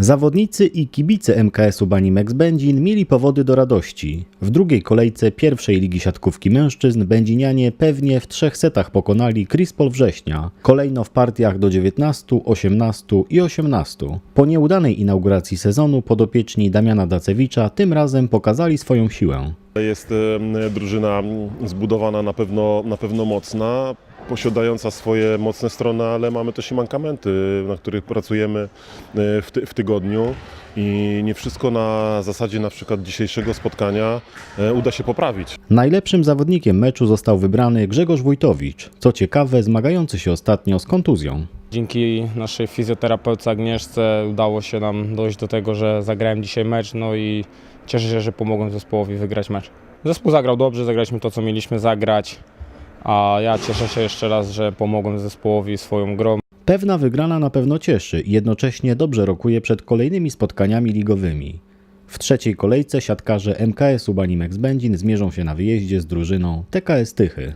Zawodnicy i kibice MKS-u Banimex Będzin mieli powody do radości. W drugiej kolejce pierwszej ligi siatkówki mężczyzn będzinianie pewnie w trzech setach pokonali Krispol Września, kolejno w partiach do 19, 18 i 18. Po nieudanej inauguracji sezonu podopieczni Damiana Dacewicza tym razem pokazali swoją siłę. Jest drużyna zbudowana na pewno, na pewno mocna, posiadająca swoje mocne strony, ale mamy też i mankamenty, na których pracujemy e, w, ty, w tygodniu i nie wszystko na zasadzie na przykład dzisiejszego spotkania e, uda się poprawić. Najlepszym zawodnikiem meczu został wybrany Grzegorz Wójtowicz, co ciekawe zmagający się ostatnio z kontuzją. Dzięki naszej fizjoterapeutce Agnieszce udało się nam dojść do tego, że zagrałem dzisiaj mecz, no i cieszę się, że pomogłem zespołowi wygrać mecz. Zespół zagrał dobrze, zagraliśmy to, co mieliśmy zagrać, a ja cieszę się jeszcze raz, że pomogłem zespołowi swoją grą. Pewna wygrana na pewno cieszy i jednocześnie dobrze rokuje przed kolejnymi spotkaniami ligowymi. W trzeciej kolejce siatkarze MKS-u Banimex Będzin zmierzą się na wyjeździe z drużyną TKS Tychy.